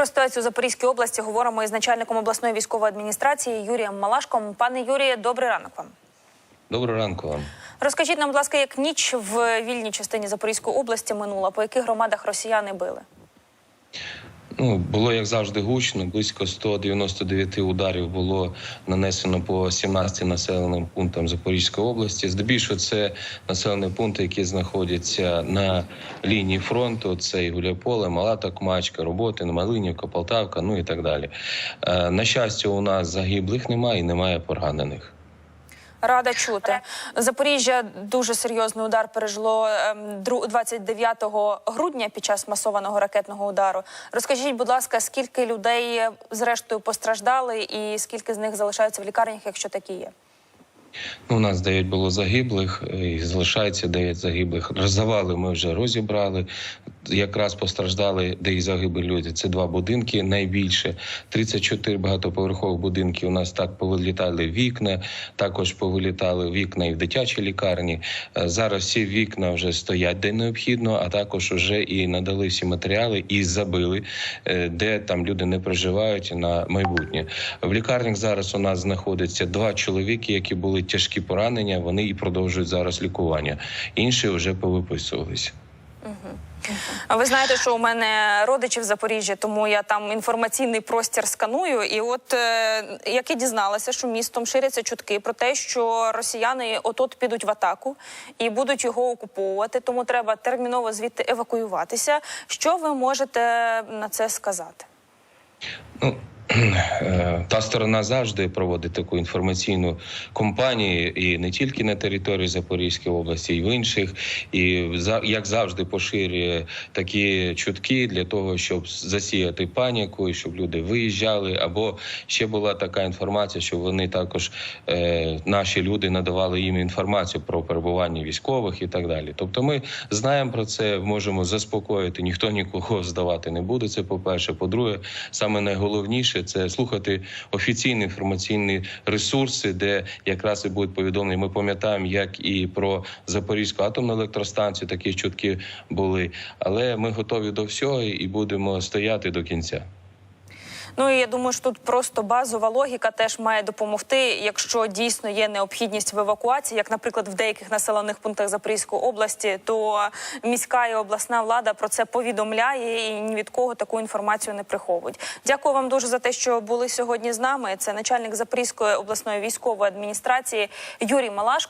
Про ситуацію у Запорізькій області говоримо із начальником обласної військової адміністрації Юрієм Малашком. Пане Юріє, добрий ранок вам. Доброго ранку вам. Розкажіть нам, будь ласка, як ніч в вільній частині Запорізької області минула, по яких громадах росіяни били? Ну, було як завжди гучно. Близько 199 ударів було нанесено по 17 населеним пунктам Запорізької області. Здебільшого це населені пункти, які знаходяться на лінії фронту. Це і Гуляйполе, Мала Токмачка, Роботин, Малинівка, Полтавка, ну і так далі. Е, На щастя, у нас загиблих немає і немає поранених. Рада чути. Запоріжжя дуже серйозний удар пережило ем, дру- 29 грудня під час масованого ракетного удару. Розкажіть, будь ласка, скільки людей е, зрештою постраждали, і скільки з них залишаються в лікарнях, якщо такі є? Ну, у нас 9 було загиблих, і залишається 9 загиблих. Завали ми вже розібрали. Якраз постраждали, де і загибли люди. Це два будинки найбільше. 34 багатоповерхових будинки. У нас так повилітали вікна. Також повилітали вікна і в дитячій лікарні. Е, Зараз всі вікна вже стоять де необхідно, а також вже і надали всі матеріали і забили, е, де там люди не проживають на майбутнє. В лікарнях зараз у нас знаходиться два чоловіки, які були тяжкі поранення. Вони і продовжують зараз лікування. Інші вже повиписувалися. А Ви знаєте, що у мене родичі в Запоріжжі, тому я там інформаційний простір сканую. І от е, як і дізналася, що містом ширяться чутки про те, що росіяни от-от підуть в атаку і будуть його окуповувати. Тому треба терміново звідти евакуюватися. Що ви можете на це сказати? Ну та сторона завжди проводить таку інформаційну кампанію, і не тільки на території Запорізької області, і в інших, і як завжди поширює такі чутки для того, щоб засіяти паніку, і щоб люди виїжджали. Або ще була така інформація, що вони також е, наші люди надавали їм інформацію про перебування військових і так далі. Тобто, ми знаємо про це, можемо заспокоїти. Ніхто нікого здавати не буде. Це по перше. По-друге, саме найголовніше це слухати офіційні інформаційні ресурси, де якраз і будуть повідомлені. Ми пам'ятаємо, як і про Запорізьку атомну електростанцію такі чутки були. Але ми готові до всього і будемо стояти до кінця. Ну і я думаю, що тут просто базова логіка теж має допомогти, якщо дійсно є необхідність в евакуації, як, наприклад, в деяких населених пунктах Запорізької області, то міська і обласна влада про це повідомляє і ні від кого таку інформацію не приховують. Дякую вам дуже за те, що були сьогодні з нами. Це начальник Запорізької обласної військової адміністрації Юрій Малашко.